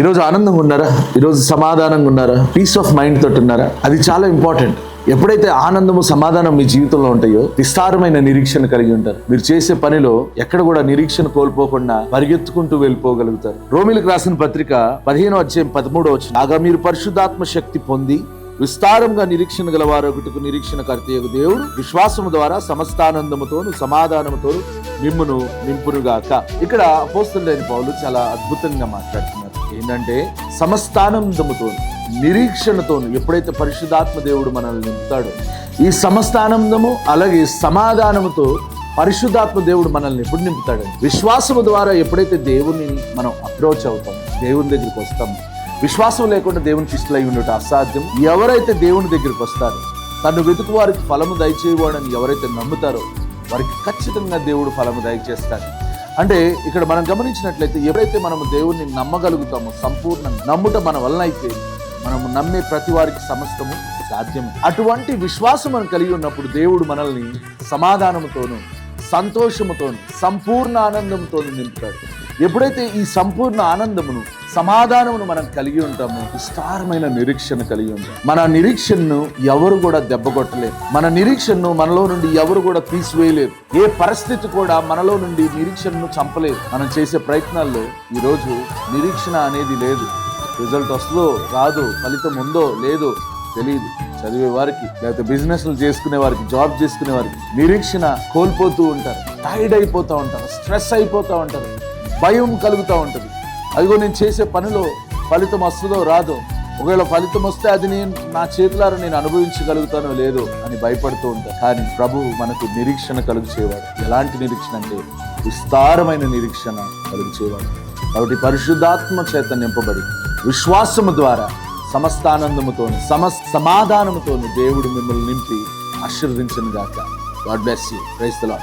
ఈరోజు ఆనందంగా ఉన్నారా? ఈరోజు సమాధానంగా ఉన్నారా? పీస్ ఆఫ్ మైండ్ తోటి ఉన్నారా? అది చాలా ఇంపార్టెంట్ ఎప్పుడైతే ఆనందము సమాధానం మీ జీవితంలో ఉంటాయో విస్తారమైన నిరీక్షణ కలిగి ఉంటారు. మీరు చేసే పనిలో ఎక్కడ కూడా నిరీక్షణ కోల్పోకుండా పరిగెత్తుకుంటూ వెళ్ళిపోగలుగుతారు. రోమిలకు రాసిన పత్రిక పదిహేను అధ్యాయం పదమూడో వచ్చిన ఆగా మీరు పరిశుద్ధాత్మ శక్తి పొంది విస్తారంగా నిరీక్షణ గల వారొకటికు నిరీక్షణ కర్తయ్యకు దేవుడు. విశ్వాసము ద్వారా సమస్తానందముతోను సమాధానముతోను మిమ్మును నింపునుగాక. ఇక్కడ అపోస్తులైన పౌలు చాలా అద్భుతంగా మాట్లాడుతున్నారు ఏంటంటే సమస్తానందముతో నిరీక్షణతో ఎప్పుడైతే పరిశుద్ధాత్మ దేవుడు మనల్ని నింపుతాడో ఈ సమస్తానందము అలాగే సమాధానముతో పరిశుద్ధాత్మ దేవుడు మనల్ని ఎప్పుడు నింపుతాడు విశ్వాసము ద్వారా ఎప్పుడైతే దేవుని మనం అప్రోచ్ అవుతాం దేవుని దగ్గరికి వస్తాం విశ్వాసం లేకుండా దేవునికి ఇష్టలై ఉండటం అసాధ్యం. ఎవరైతే దేవుని దగ్గరికి వస్తారో తను వెతుకు వారికి ఫలము దయచేయవాడని ఎవరైతే నమ్ముతారో వారికి ఖచ్చితంగా దేవుడు ఫలము దయచేస్తాడు. అంటే ఇక్కడ మనం గమనించినట్లయితే ఎవరైతే మనం దేవుణ్ణి నమ్మగలుగుతామో సంపూర్ణంగా నమ్ముట మన వలన అయితే మనము నమ్మే ప్రతి వారికి సమస్తము సాధ్యమే. అటువంటి విశ్వాసం మనం కలిగి ఉన్నప్పుడు దేవుడు మనల్ని సమాధానముతోను సంతోషముతోను సంపూర్ణ ఆనందంతోను నింపుతాడు. ఎప్పుడైతే ఈ సంపూర్ణ ఆనందమును సమాధానమును మనం కలిగి ఉంటాము. విస్తారమైన నిరీక్షణ కలిగి ఉంటాం. మన నిరీక్షణను ఎవరు కూడా దెబ్బకొట్టలేరు మన నిరీక్షణను మనలో నుండి ఎవరు కూడా తీసివేయలేరు ఏ పరిస్థితి కూడా మనలో నుండి నిరీక్షణను చంపలేదు. మనం చేసే ప్రయత్నాల్లో ఈరోజు నిరీక్షణ అనేది లేదు. రిజల్ట్ వస్తుందో రాదు ఫలితం ఉందో లేదో తెలియదు చదివే వారికి లేకపోతే బిజినెస్లు చేసుకునే వారికి జాబ్ చేసుకునే వారికి నిరీక్షణ కోల్పోతూ ఉంటారు. టైర్డ్ అయిపోతూ ఉంటారు. స్ట్రెస్ అయిపోతూ ఉంటారు. భయం కలుగుతూ ఉంటుంది. అదిగో నేను చేసే పనిలో ఫలితం వస్తుందో రాదో ఒకవేళ ఫలితం వస్తే అది నేను నా చేతులారా నేను అనుభవించగలుగుతానో లేదో అని భయపడుతూ ఉంటాను కానీ ప్రభువు మనకు నిరీక్షణ కలుగు చేయవాడు ఎలాంటి నిరీక్షణ అంటే విస్తారమైన నిరీక్షణ కలుగు చేయవాడు కాబట్టి పరిశుద్ధాత్మ చేత నింపబడి విశ్వాసము ద్వారా సమస్తానందముతోను సమస్ సమాధానముతోను దేవుడు మిమ్మల్ని నింపి ఆశీర్వదించను గాక గాడ్ బ్లెస్ యూ. క్రైస్తలా